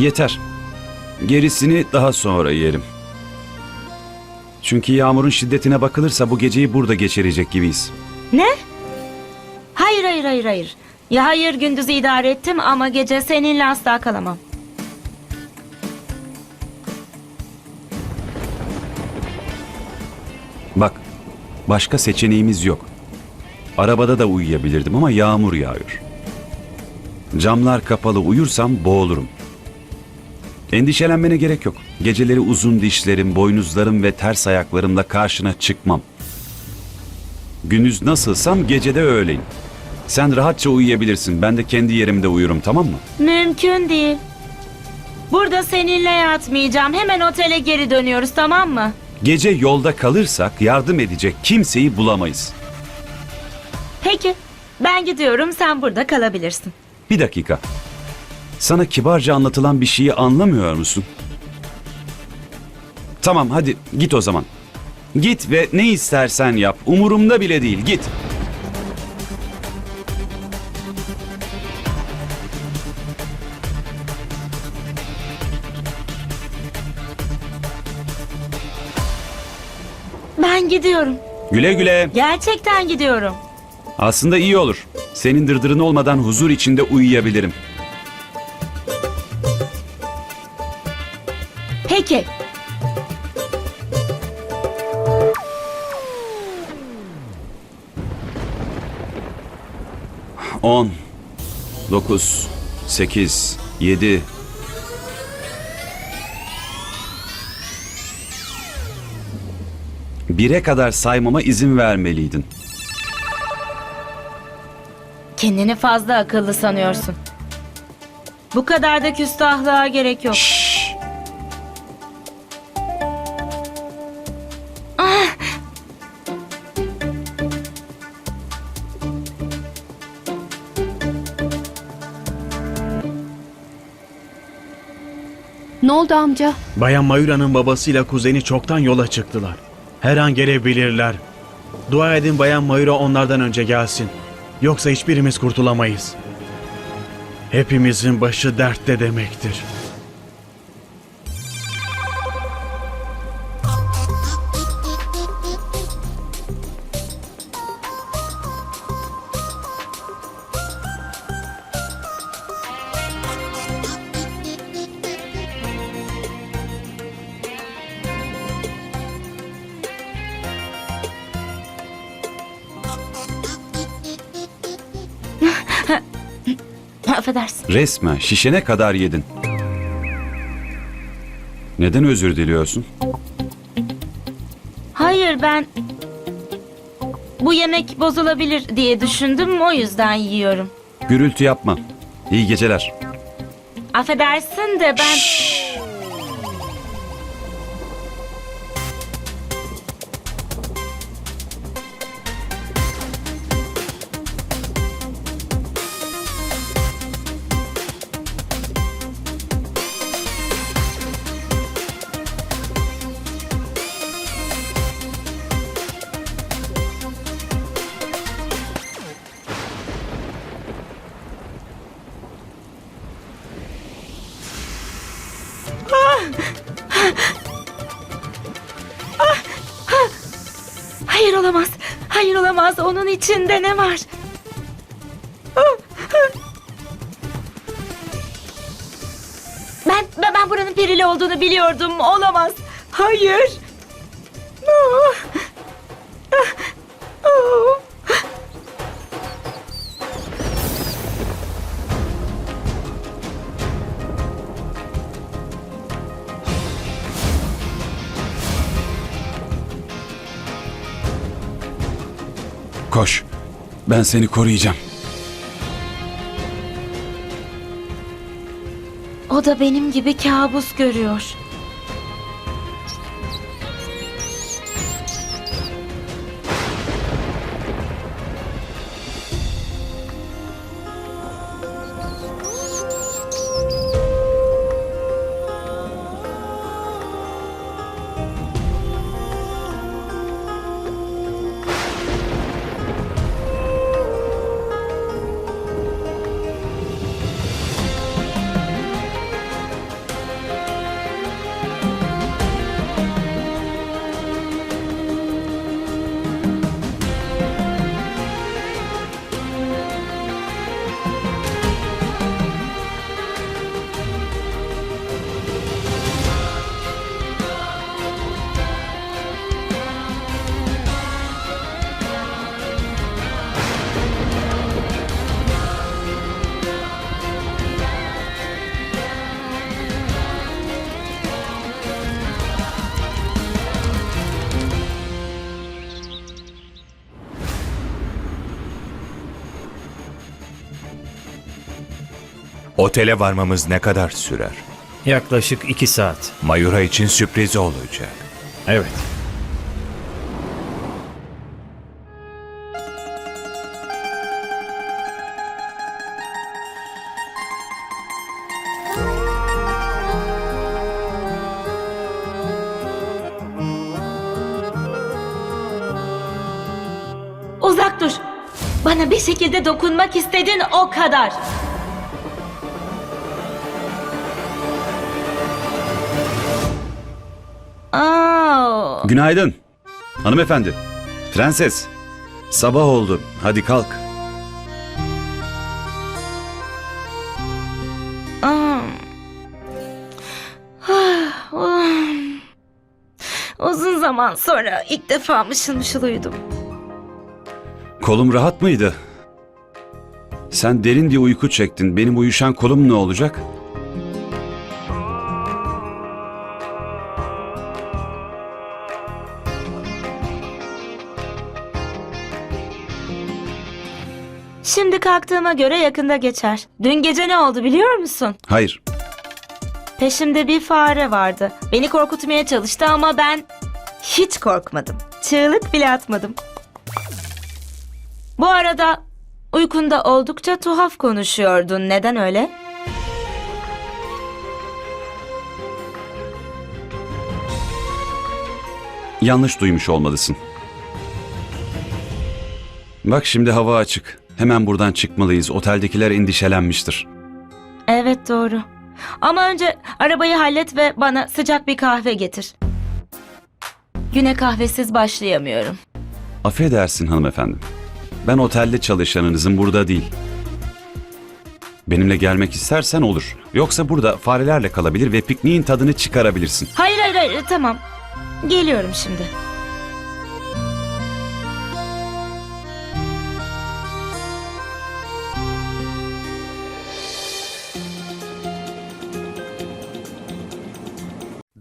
Yeter. Gerisini daha sonra yerim. Çünkü yağmurun şiddetine bakılırsa bu geceyi burada geçirecek gibiyiz. Ne? Hayır hayır hayır hayır. Ya hayır gündüzü idare ettim ama gece seninle asla kalamam. Bak, başka seçeneğimiz yok. Arabada da uyuyabilirdim ama yağmur yağıyor. Camlar kapalı uyursam boğulurum. Endişelenmene gerek yok. Geceleri uzun dişlerim, boynuzlarım ve ters ayaklarımla karşına çıkmam. Gündüz nasılsam gecede öyleyim. Sen rahatça uyuyabilirsin. Ben de kendi yerimde uyurum tamam mı? Mümkün değil. Burada seninle yatmayacağım. Hemen otele geri dönüyoruz tamam mı? Gece yolda kalırsak yardım edecek kimseyi bulamayız. Peki. Ben gidiyorum sen burada kalabilirsin. Bir dakika. Sana kibarca anlatılan bir şeyi anlamıyor musun? Tamam hadi git o zaman. Git ve ne istersen yap. Umurumda bile değil git. Ben gidiyorum. Güle güle. Gerçekten gidiyorum. Aslında iyi olur. Senin dırdırın olmadan huzur içinde uyuyabilirim. Peki. On, dokuz, sekiz, yedi. Bire kadar saymama izin vermeliydin. Kendini fazla akıllı sanıyorsun. Bu kadar da küstahlığa gerek yok. Ne oldu amca? Bayan Mayura'nın babasıyla kuzeni çoktan yola çıktılar. Her an gelebilirler. Dua edin Bayan Mayura onlardan önce gelsin. Yoksa hiçbirimiz kurtulamayız. Hepimizin başı dertte demektir. Affedersin. Resmen şişene kadar yedin. Neden özür diliyorsun? Hayır ben... Bu yemek bozulabilir diye düşündüm o yüzden yiyorum. Gürültü yapma. İyi geceler. Affedersin de ben... Hayır olamaz. Hayır olamaz. Onun içinde ne var? Ben, ben, ben buranın perili olduğunu biliyordum. Olamaz. Hayır. Ah. Koş. Ben seni koruyacağım. O da benim gibi kabus görüyor. Otele varmamız ne kadar sürer? Yaklaşık iki saat. Mayura için sürpriz olacak. Evet. Uzak dur. Bana bir şekilde dokunmak istedin o kadar. Aa, Günaydın. Hanımefendi. Prenses. Sabah oldu. Hadi kalk. aa. Ah, ah. Uzun zaman sonra ilk defa mışıl mışıl uyudum. Kolum rahat mıydı? Sen derin diye uyku çektin. Benim uyuşan kolum ne olacak? Şimdi kalktığıma göre yakında geçer. Dün gece ne oldu biliyor musun? Hayır. Peşimde bir fare vardı. Beni korkutmaya çalıştı ama ben hiç korkmadım. Çığlık bile atmadım. Bu arada uykunda oldukça tuhaf konuşuyordun. Neden öyle? Yanlış duymuş olmalısın. Bak şimdi hava açık. Hemen buradan çıkmalıyız. Oteldekiler endişelenmiştir. Evet doğru. Ama önce arabayı hallet ve bana sıcak bir kahve getir. Güne kahvesiz başlayamıyorum. Affedersin hanımefendi. Ben otelde çalışanınızın burada değil. Benimle gelmek istersen olur. Yoksa burada farelerle kalabilir ve pikniğin tadını çıkarabilirsin. Hayır hayır hayır tamam. Geliyorum şimdi.